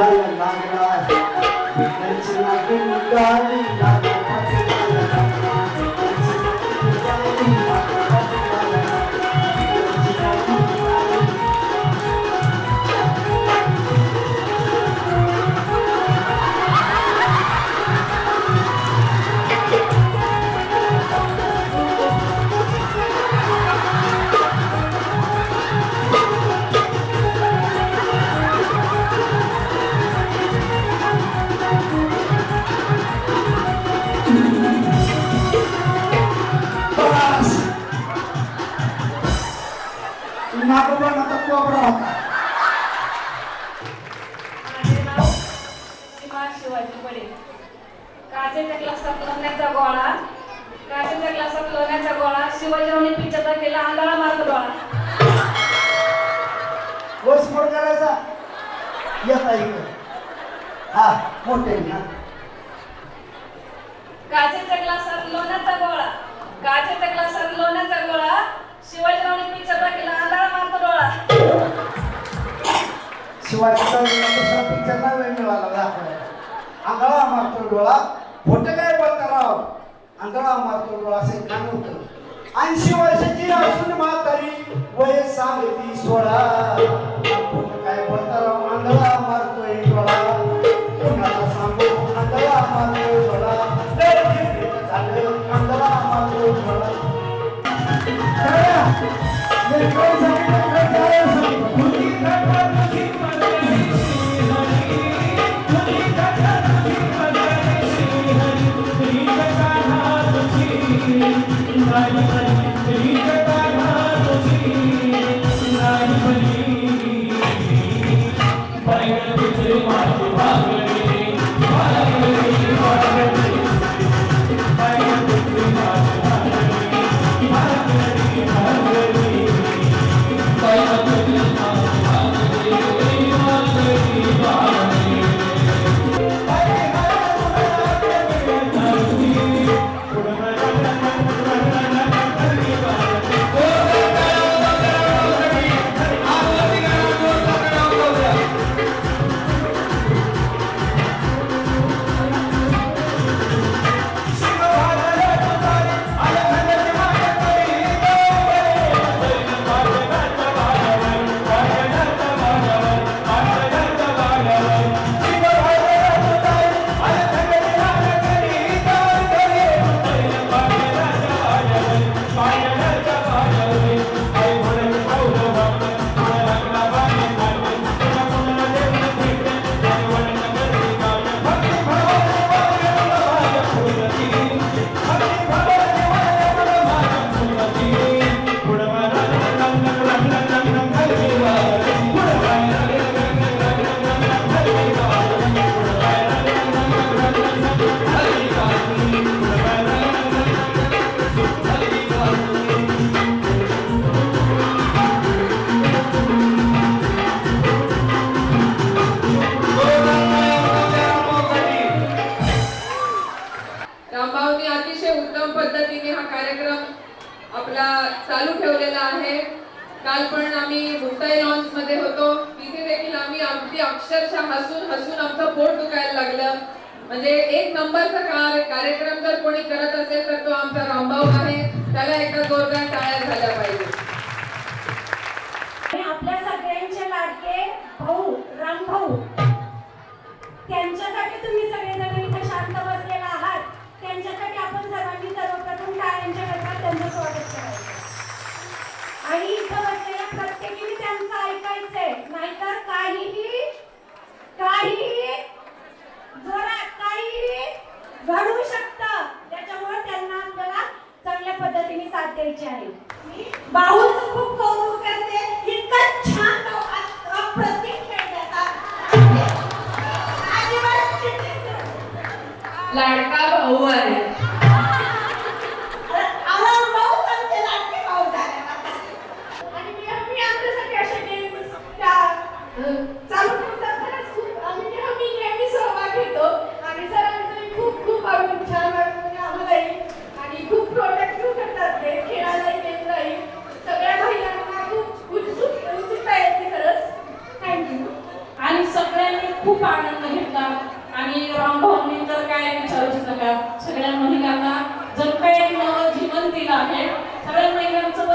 निघायला लागला त्यांची नाके नागोबा आता कोबरा होता. शिवाजी पडे काचेच्या ग्लासात लोण्याचा गोळा काचेच्या ग्लासात लोण्याचा गोळा शिवाजीरावने पिक्चरचा केला आंधळा मार्ग डोळा वस मोड करायचा. येता इकडे. हा मोठे हा काचेच्या ग्लासात लोण्याचा गोळा. काचेच्या ग्लासात लोण्याचा गोळा. शिवाजीरावने शिवाजी दुसरा पिक्चर नाही वेळ मिळाला दाखवायला आंधळा मारतो डोळा. खोटं काय बोलता राव? आंधळा मारतो डोळा असं एक गाणं होतं. ऐंशी वर्षाची असून म्हातारी वय सांगती सोळा. खोटं काय बोलता राव? रामभाऊनी चालू ठेवलेला आहे. काल पण आम्ही मुंबई लॉन्च मध्ये होतो. तिथे देखील आम्ही अगदी अक्षरशः हसून हसून आमचं पोट दुखायला लागलं. म्हणजे एक नंबरचा कार- कार्यक्रम जर कोणी करत असेल तर तो आमचा रामभाऊ आहे. त्याला एका जोरदार टाळ्या झाल्या पाहिजे. आपल्या सगळ्यांचे लाडके भाऊ राम भाऊ त्यांच्यासाठी तुम्ही घडू शकतं. त्याच्यामुळे त्यांना आपल्याला चांगल्या पद्धतीने साथ द्यायची आहे. बाहूचं खूप कौतुक करते. इतकं छान तो अ- अप्रतिम खेळ लाडका भाऊ आहे. खूप आनंद घेतला. आणि रामभाऊंनी तर काय विचारूच नका. सगळ्या महिलांना जर काय जीवन दिलं आहे. सगळ्या महिलांचं